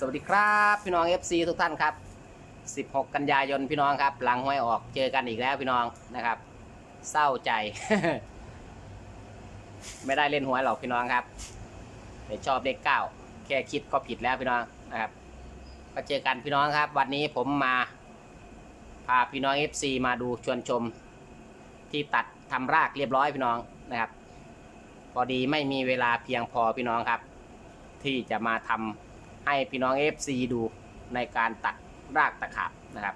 สวัสดีครับพี่น้อง FC ทุกท่านครับ 16 กันยายนพี่น้องครับ หลังหวยออกเจอกันอีกแล้วพี่น้องนะครับ เศร้าใจ ไม่ได้เล่นหวยหรอกพี่น้องครับแต่ชอบเลขเก้าแค่คิดก็ผิดแล้วพี่น้องนะครับก็เจอกันพี่น้องครับ วันนี้ผมมาพาพี่น้อง FC มาดูชวนชม ที่ตัดทำรากเรียบร้อยพี่น้องนะครับ พอดีไม่มีเวลาเพียงพอพี่น้องครับ ที่จะมาทำ ให้พี่น้อง FC ดูในการตัดรากตะขาบนะครับ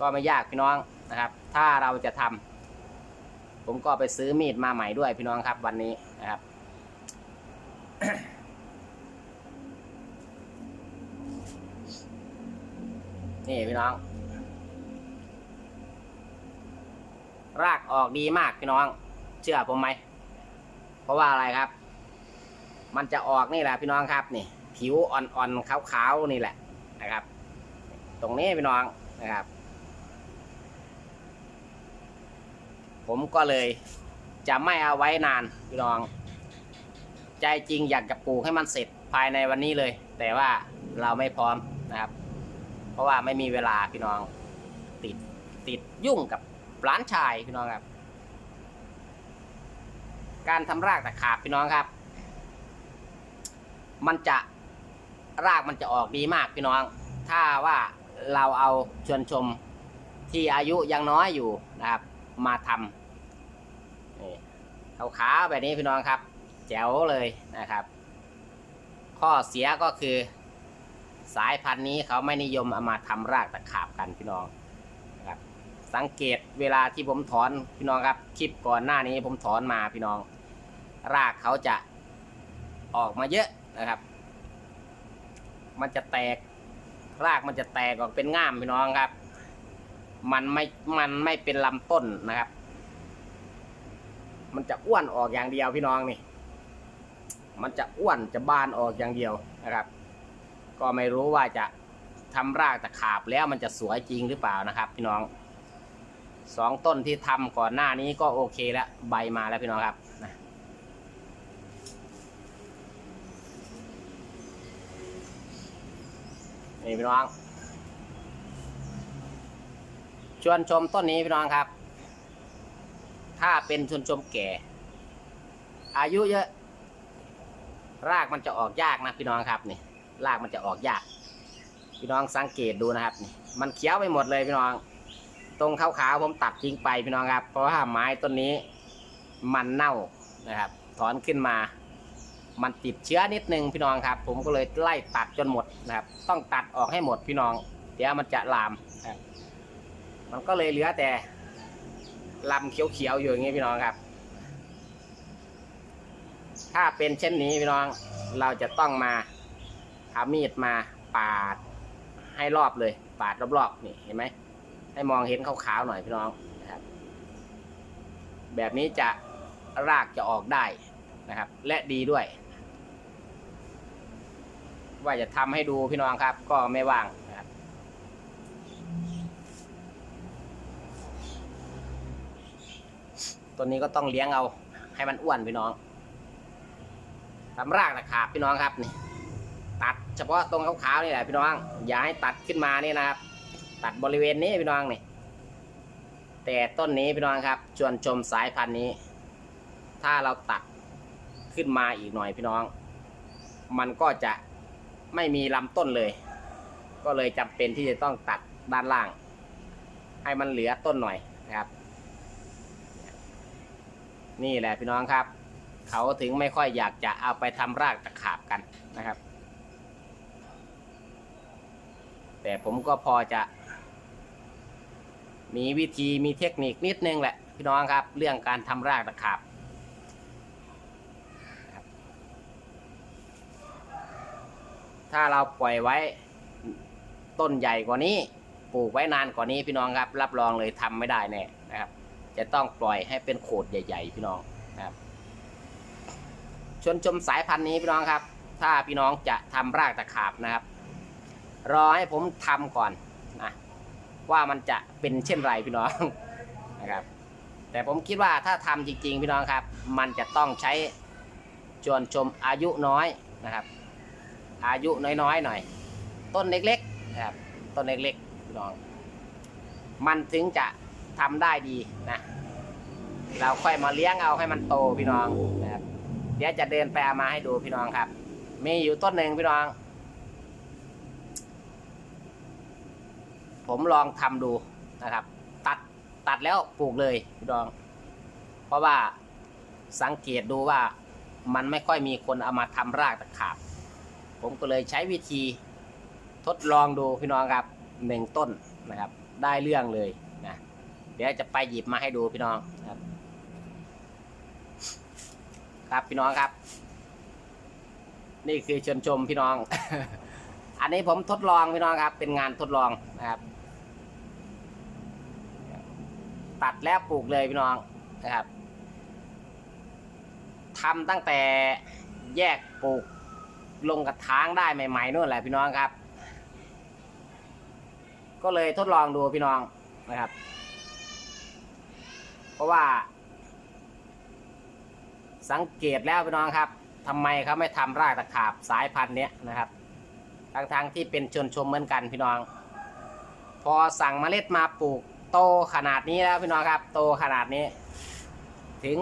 ก็ไม่ยากพี่น้องนะครับ ถ้าเราจะทำผมก็ไปซื้อมีดมาใหม่ด้วยพี่น้องครับวันนี้นะครับนี่พี่น้อง รากออกดีมากพี่น้อง เชื่อผมไหม เพราะว่าอะไรครับ มันจะออกนี่แหละพี่น้องครับนี่ ผิวอ่อนๆขาวๆนี่แหละนะครับ ตรงนี้พี่น้องนะครับ ผมก็เลยจะไม่เอาไว้นานพี่น้อง ใจจริงอยากจะปลูกให้มันเสร็จภายในวันนี้เลย แต่ว่าเราไม่พร้อมนะครับ เพราะว่าไม่มีเวลาพี่น้องติดติดยุ่งกับร้านชายพี่น้องครับ การทำรากตะขาบพี่น้องครับ มันจะ รากมันจะออกดีมากพี่น้อง ถ้าว่าเราเอาชวนชมที่อายุยังน้อยอยู่นะครับ มาทำนี่ขาวๆแบบนี้พี่น้องครับ แจ๋วเลยนะครับ ข้อเสียก็คือ สายพันธุ์นี้เขาไม่นิยมเอามาทำรากตะขาบกันพี่น้องนะครับ สังเกตเวลาที่ผมถอนพี่น้องครับคลิปก่อนหน้านี้ผมถอนมาพี่น้อง รากเขาจะออกมาเยอะนะครับ มันจะแตก รากมันจะแตกออกเป็นง่ามพี่น้องครับ มันไม่มันไม่เป็นลำต้นนะครับ มันจะอ้วนออกอย่างเดียวพี่น้องนี่ มันจะอ้วนจะบานออกอย่างเดียวนะครับ ก็ไม่รู้ว่าจะทำรากตะขาบแล้วมันจะสวยจริงหรือเปล่านะครับ พี่น้องสองต้นที่ทำก่อนหน้านี้ก็โอเคแล้วใบมาแล้วพี่น้องครับนะ นี่พี่น้อง ชวนชมต้นนี้พี่น้องครับ ถ้าเป็นชวนชมแก่ อายุเยอะ รากมันจะออกยากนะพี่น้องครับนี่ รากมันจะออกยาก พี่น้องสังเกตดูนะครับนี่มันเขียวไปหมดเลยพี่น้อง ตรงขาวๆผมตัดทิ้งไปพี่น้องครับ เพราะว่าไม้ต้นนี้มันเน่านะครับ ถอนขึ้นมา มันติดเชื้อนิดนึงพี่น้องครับ ผมก็เลยไล่ตัดจนหมดนะครับ ต้องตัดออกให้หมดพี่น้อง เดี๋ยวมันจะลามมันก็เลยเหลือแต่ลำเขียวๆอยู่อย่างนี้พี่น้องครับ ถ้าเป็นเช่นนี้พี่น้องเราจะต้องมาเอามีดมาปาดให้รอบเลยปาดรอบๆนี่เห็นไหมให้มองเห็นขาวๆหน่อยพี่น้องนะครับ แบบนี้จะรากจะออกได้นะครับ และดีด้วย ว่าจะทำให้ดูพี่น้องครับ ก็ไม่ว่างนะครับตัวนี้ก็ต้องเลี้ยงเอา ให้มันอ้วนพี่น้องทำรากตะขาบพี่น้องครับนี่ตัดเฉพาะตรงขาวๆนี่แหละพี่น้อง อย่าให้ตัดขึ้นมานี่นะครับ ตัดบริเวณนี้พี่น้องนี่แต่ต้นนี้พี่น้องครับชวนชมสายพันธุ์นี้ ถ้าเราตัดขึ้นมาอีกหน่อยพี่น้อง มันก็จะ ไม่มีลำต้นเลย ก็เลยจำเป็นที่จะต้องตัดด้านล่าง ให้มันเหลือต้นหน่อยนะครับ นี่แหละพี่น้องครับ เขาถึงไม่ค่อยอยากจะเอาไปทำรากตะขาบกันนะครับ แต่ผมก็พอจะมีวิธีมีเทคนิคนิดนึงแหละพี่น้องครับ เรื่องการทำรากตะขาบ ถ้าเราปล่อยไว้ต้นใหญ่กว่านี้ปลูกไว้นานกว่านี้พี่น้องครับ รับรองเลยทำไม่ได้แน่นะครับ จะต้องปล่อยให้เป็นโขดใหญ่ ๆ พี่น้องนะครับ ชนชมสายพันธุ์นี้พี่น้องครับ ถ้าพี่น้องจะทำรากตะขาบนะครับ รอให้ผมทำก่อนนะว่ามันจะเป็นเช่นไรพี่น้องนะครับ แต่ผมคิดว่าถ้าทำจริง ๆ พี่น้องครับ มันจะต้องใช้ชวนชมอายุน้อยนะครับ อายุน้อยๆหน่อย ต้นเล็กๆนะครับต้นเล็กๆพี่น้อง มันถึงจะทำได้ดีนะเราค่อยมาเลี้ยงเอาให้มันโตพี่น้องนะครับเดี๋ยวจะเดินไปเอามาให้ดูพี่น้องครับ มีอยู่ต้นหนึ่งพี่น้อง ผมลองทำดูนะครับ ตัดตัดแล้วปลูกเลยพี่น้อง เพราะว่าสังเกตดูว่ามันไม่ค่อยมีคนเอามาทำรากตะขาบ ผมก็เลยใช้วิธีทดลองดูพี่น้องครับหนึ่งต้นนะครับ ได้เรื่องเลยนะ เดี๋ยวจะไปหยิบมาให้ดูพี่น้องครับ ครับพี่น้องครับ นี่คือเชิญชมพี่น้อง อันนี้ผมทดลองพี่น้องครับ เป็นงานทดลองนะครับ ตัดแล้วปลูกเลยพี่น้องนะครับทำตั้งแต่แยกปลูก ลงกระถางได้ใหม่ๆนู่นแหละพี่น้องครับ ก็เลยทดลองดูพี่น้องนะครับ เพราะว่า สังเกตแล้วพี่น้องครับทำไมเขาไม่ทำรากตะขาบสายพันธุ์เนี้ยนะครับทั้งๆที่เป็นชนชมเหมือนกันพี่น้อง พอสั่งเมล็ดมาปลูกโตขนาดนี้แล้วพี่น้องครับ โตขนาดนี้ ถึง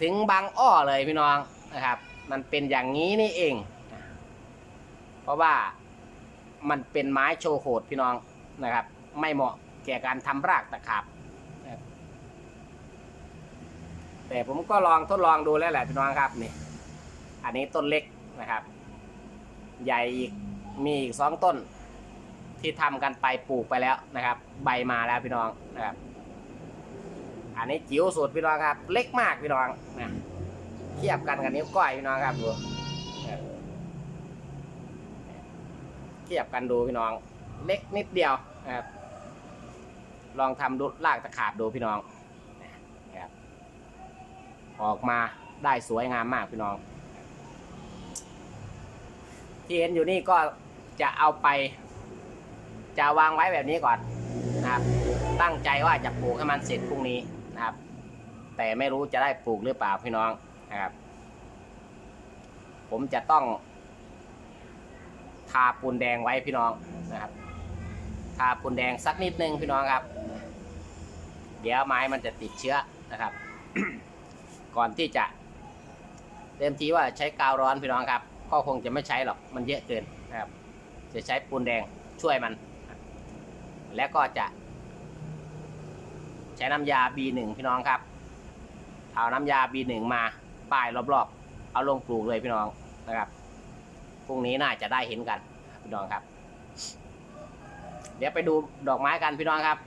ถึงบางอ้อเลยพี่น้องนะครับ มันเป็นอย่างนี้นี่เอง เพราะว่ามันเป็นไม้โชว์โหดพี่น้องนะครับ ไม่เหมาะแก่การทำรากตะขาบนะครับแต่ผมก็ลองทดลองดูแล้วแหละพี่น้องครับนี่ อันนี้ต้นเล็กนะครับ ใหญ่อีกมีอีกสองต้น ที่ทำกันไปปลูกไปแล้วนะครับ ใบมาแล้วพี่น้องนะครับอันนี้จิ๋วสุดพี่น้องครับ เล็กมากพี่น้องนะเทียบกันกับนิ้วก้อยพี่น้องครับดูนะครับ เทียบกันดูพี่น้อง เล็กนิดเดียวนะครับลองทำดูลากตะขาบดูพี่น้องนะครับออกมาได้สวยงามมากพี่น้อง ที่เห็นอยู่นี่ก็จะเอาไป จะวางไว้แบบนี้ก่อนนะครับ ตั้งใจว่าจะปลูกให้มันเสร็จพรุ่งนี้นะครับ แต่ไม่รู้จะได้ปลูกหรือเปล่าพี่น้องนะครับ ผมจะต้อง ทาปูนแดงไว้พี่น้องนะครับ ทาปูนแดงสักนิดนึงพี่น้องครับ เดี๋ยวไม้มันจะติดเชื้อนะครับ ก่อนที่จะเต็มทีว่าใช้กาวร้อนพี่น้องครับก็คงจะไม่ใช้หรอกมันเยอะเกินนะครับ จะใช้ปูนแดงช่วยมัน แล้วก็จะ ใช้น้ำยา B1 พี่น้องครับ เอาน้ำยา B1 มาป้ายรอบๆ เอาลงปลูกเลยพี่น้องนะครับ พรุ่งนี้น่าจะได้เห็นกันพี่น้องครับ เดี๋ยวไปดูดอกไม้กันพี่น้องครับ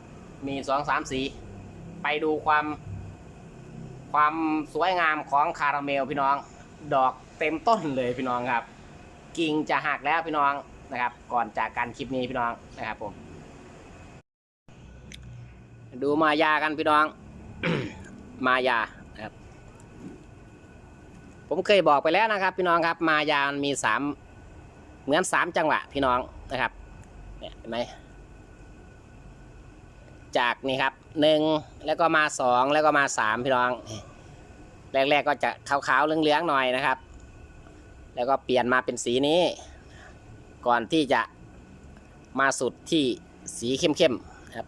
มีสองสามสีไปดูความ ความสวยงามของคาราเมลพี่น้อง ดอกเต็มต้นเลยพี่น้องครับ กิ่งจะหักแล้วพี่น้องนะครับ ก่อนจากการคลิปนี้พี่น้องนะครับผมดูมายากันพี่น้อง มายานะครับ ผมเคยบอกไปแล้วนะครับ พี่น้องครับ มายามันมีสาม เหมือนสามจังหวะพี่น้องนะครับเนี่ยเห็นไหมจากนี่ครับหนึ่งแล้วก็มาสองแล้วก็มาสามพี่น้องแรกๆก็จะขาวๆเหลืองๆหน่อยนะครับ แล้วก็เปลี่ยนมาเป็นสีนี้ ก่อนที่จะมาสุดที่สีเข้มๆครับ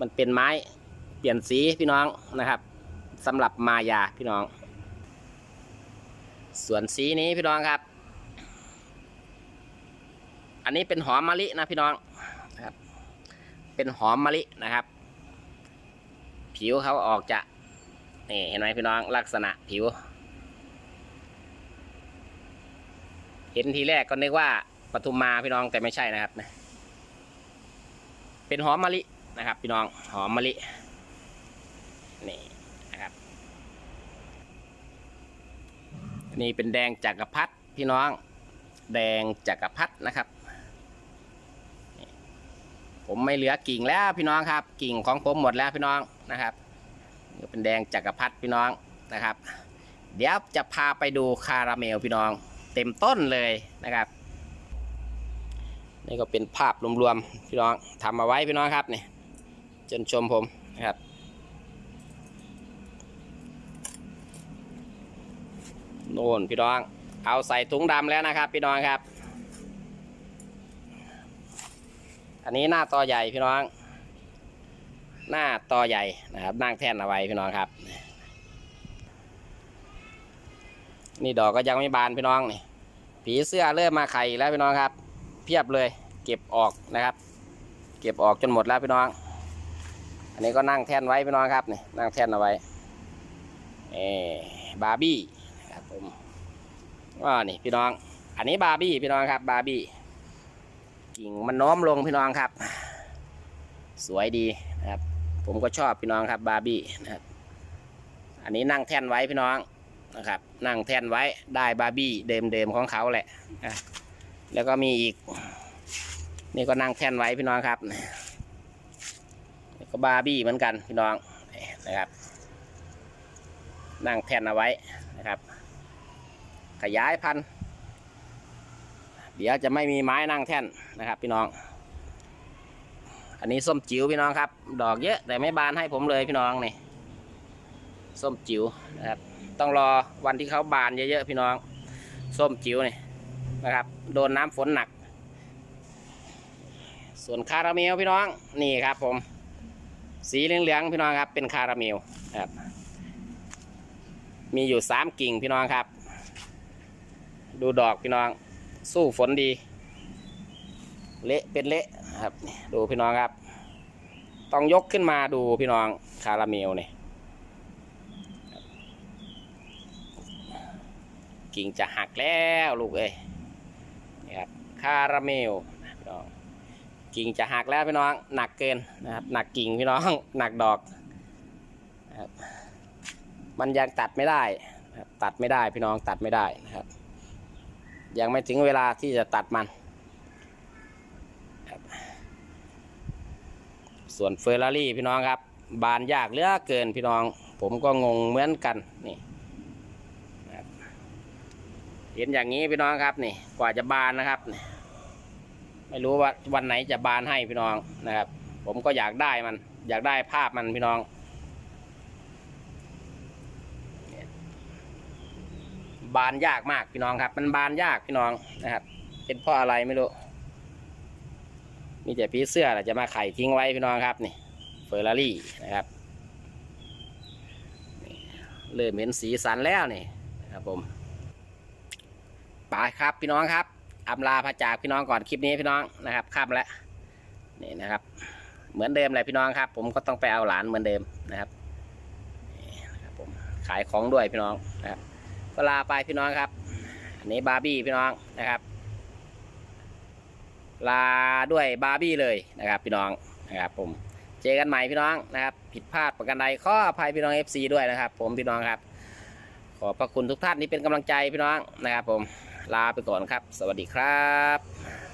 มันเป็นไม้เปลี่ยนสีพี่น้องนะครับสำหรับมายาพี่น้อง ส่วนสีนี้พี่น้องครับ นนี้เป็นหอมมะลินะพี่น้องนะครับ เป็นหอมมะลินะครับ ผิวเขาออกจะนี่เห็นไหมพี่น้องลักษณะผิว เห็นทีแรกก็นึกว่าปทุมมาพี่น้องแต่ไม่ใช่นะครับนะเป็นหอมมะลินะครับ พี่น้องหอมมะลินี่นะครับนี่เป็นแดงจักรพรรดิพี่น้อง แดงจักรพรรดินะครับ ผมไม่เหลือกิ่งแล้วพี่น้องครับ กิ่งของผมหมดแล้วพี่น้องนะครับนี่เป็นแดงจักรพรรดิพี่น้องนะครับ เดี๋ยวจะพาไปดูคาราเมลพี่น้อง เต็มต้นเลยนะครับ นี่ก็เป็นภาพรวมๆพี่น้องทำมาไว้พี่น้องครับนี่จนชมผมนะครับโน่นพี่น้อง เอาใส่ถุงดำแล้วนะครับ พี่น้องครับ อันนี้หน้าตอใหญ่พี่น้อง หน้าตอใหญ่นะครับนั่งแท่นเอาไว้พี่น้องครับ นี่ดอกก็ยังไม่บานพี่น้องนี่ผีเสื้อเริ่มมาไข่แล้วพี่น้องครับ เพียบเลย เก็บออกนะครับ เก็บออกจนหมดแล้วพี่น้อง อันนี้ก็นั่งแท่นไว้พี่น้องครับนี่นั่งแท่นเอาไว้เออบาร์บี้ครับผมว่านี่พี่น้อง อันนี้บาร์บี้พี่น้องครับบาร์บี้ กิ่งมันโน้มลงพี่น้องครับ สวยดีนะครับ ผมก็ชอบพี่น้องครับบาร์บี้นะครับอันนี้นั่งแท่นไว้พี่น้องนะครับ นั่งแท่นไว้ได้บาร์บี้เดิมๆของเขาแหละแล้วก็มีอีก นี่ก็นั่งแท่นไว้พี่น้องครับก็บาร์บี้เหมือนกันพี่น้องนะครับ นั่งแท่นเอาไว้นะครับ ขยายพันธุ์ เดี๋ยวจะไม่มีไม้นั่งแท่นนะครับ พี่น้อง อันนี้ส้มจิ๋วพี่น้องครับ ดอกเยอะแต่ไม่บานให้ผมเลยพี่น้องนี่ส้มจิ๋วนะครับ ต้องรอวันที่เขาบานเยอะๆพี่น้อง ส้มจิ๋วนี่นะครับ โดนน้ำฝนหนัก ส่วนคาราเมลพี่น้องนี่ครับ ผม สีเหลืองๆพี่น้องครับ เป็นคาราเมลนะครับ มีอยู่สามกิ่งพี่น้องครับ ดูดอกพี่น้อง สู้ฝนดี เละเป็นเละครับดูพี่น้องครับ ต้องยกขึ้นมาดูพี่น้องคาราเมลนี่กิ่งจะหักแล้วลูกเอ้ยนี่ครับคาราเมลพี่น้องกิ่งจะหักแล้วพี่น้องหนักเกินนะครับหนักกิ่งพี่น้องหนักดอกนะครับมันยังตัดไม่ได้ ตัดไม่ได้พี่น้องตัดไม่ได้นะครับ ยังไม่ถึงเวลาที่จะตัดมัน ส่วนเฟอร์รารี่พี่น้องครับ บานยากเหลือเกินพี่น้อง ผมก็งงเหมือนกันนี่เห็นอย่างนี้พี่น้องครับนี่ กว่าจะบานนะครับ ไม่รู้ว่าวันไหนจะบานให้พี่น้องนะครับ ผมก็อยากได้มัน อยากได้ภาพมันพี่น้อง บานยากมากพี่น้องครับ มันบานยากพี่น้องนะครับ เป็นเพราะอะไรไม่รู้ มีแต่ผีเสื้อแหละจะมาไข่ทิ้งไว้พี่น้องครับนี่เฟอร์รารี่นะครับเริ่มเห็นสีสันแล้วนี่นะครับผมไปครับพี่น้องครับอำลาพระจากพี่น้องก่อนคลิปนี้พี่น้องนะครับค่ำแล้วนี่นะครับ เหมือนเดิมเลยพี่น้องครับ ผมก็ต้องไปเอาหลานเหมือนเดิมนะครับนี่นะครับผมขายของด้วยพี่น้องนะครับ ก็ลาไปพี่น้องครับ อันนี้บาร์บี้พี่น้องนะครับ ลาด้วยบาร์บี้เลยนะครับ พี่น้องนะครับ ผมเจอกันใหม่พี่น้องนะครับ ผิดพลาดประกันใดขออภัยพี่น้อง FC ด้วยนะครับ ผมพี่น้องครับ ขอบพระคุณทุกท่านที่เป็นกำลังใจพี่น้องนะครับ ผมลาไปก่อนครับ สวัสดีครับ